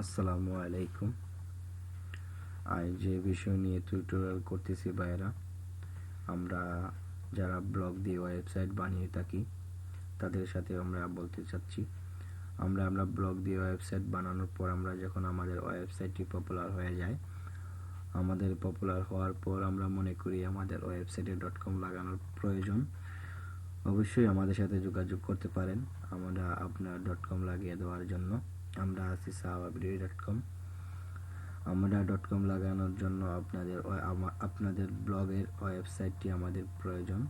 আসসালামু আলাইকুম। আজ যে বিষয় নিয়ে টিউটোরিয়াল করতেছি ভাইয়েরা, আমরা যারা ব্লগ দিয়ে ওয়েবসাইট বানিয়ে থাকি, তাদের সাথে আমরা বলতে চাচ্ছি, আমরা আমরা ব্লগ দিয়ে ওয়েবসাইট বানানোর পর আমরা যখন আমাদের ওয়েবসাইটটি পপুলার হয়ে যায়, আমাদের পপুলার হওয়ার পর আমরা মনে করি আমাদের ওয়েবসাইটে ডট কম লাগানোর প্রয়োজন। অবশ্যই আমাদের সাথে যোগাযোগ করতে পারেন। আমরা আপনার. ডট কম লাগিয়ে দেওয়ার জন্য। আমরা আছি সাহাবাবিডি ডট কম আমরা ডট কম লাগানোর জন্য আপনাদের আপনাদের ব্লগের ওয়েবসাইটটি আমাদের প্রয়োজন।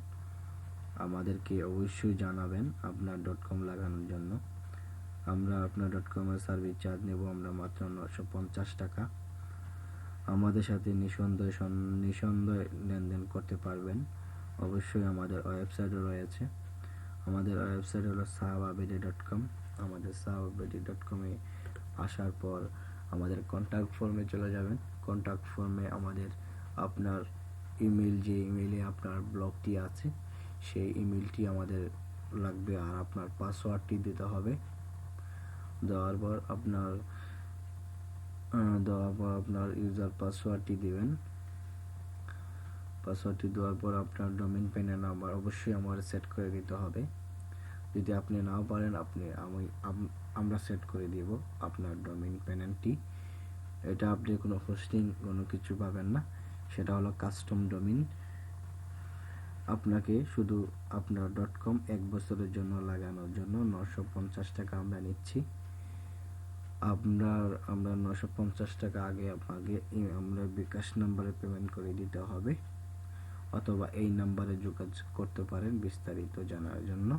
আমাদেরকে অবশ্যই জানাবেন আপনার ডট কম লাগানোর জন্য। আমরা আপনার ডট কমের সার্ভিস চার্জ নেব আমরা মাত্র নশো পঞ্চাশ টাকা। আমাদের সাথে নিঃসন্দেহে সন- নিঃসন্দেহে লেনদেন করতে পারবেন। অবশ্যই আমাদের ওয়েবসাইটও রয়েছে। আমাদের ওয়েবসাইট হলো সাহাবাবেদি ডট কম। আমাদের সাহাবাবেদি ডট কমে আসার পর আমাদের কন্ট্যাক্ট ফর্মে চলে যাবেন। কন্ট্যাক্ট ফর্মে আমাদের আপনার ইমেল যে ইমেলে আপনার ব্লগটি আছে, সেই ইমেলটি আমাদের লাগবে আর আপনার পাসওয়ার্ডটি দিতে হবে। দেওয়ার পর আপনার দেওয়ার পর আপনার ইউজার পাসওয়ার্ডটি দিবেন। পাসওয়ার্ডটি দেওয়ার পর আপনার ডোমেন পেনের নাম্বার অবশ্যই আমার সেট করে দিতে হবে। যদি আপনি নাও পারেন, আপনি আমি আমরা সেট করে দিব আপনার ডোমেন পেনেনটি এটা আপনি কোনো হোস্টিং, কোনো কিছু পাবেন না। সেটা হলো কাস্টম ডোমিন। আপনাকে শুধু আপনার ডট কম এক বছরের জন্য লাগানোর জন্য নশো পঞ্চাশ টাকা আমরা নিচ্ছি। আপনার, আমরা নশো পঞ্চাশ টাকা আগে আপনাকে, আমরা বিকাশ নাম্বারে পেমেন্ট করে দিতে হবে। অথবা এই নাম্বারে যোগাযোগ করতে পারেন বিস্তারিত জানার জন্য।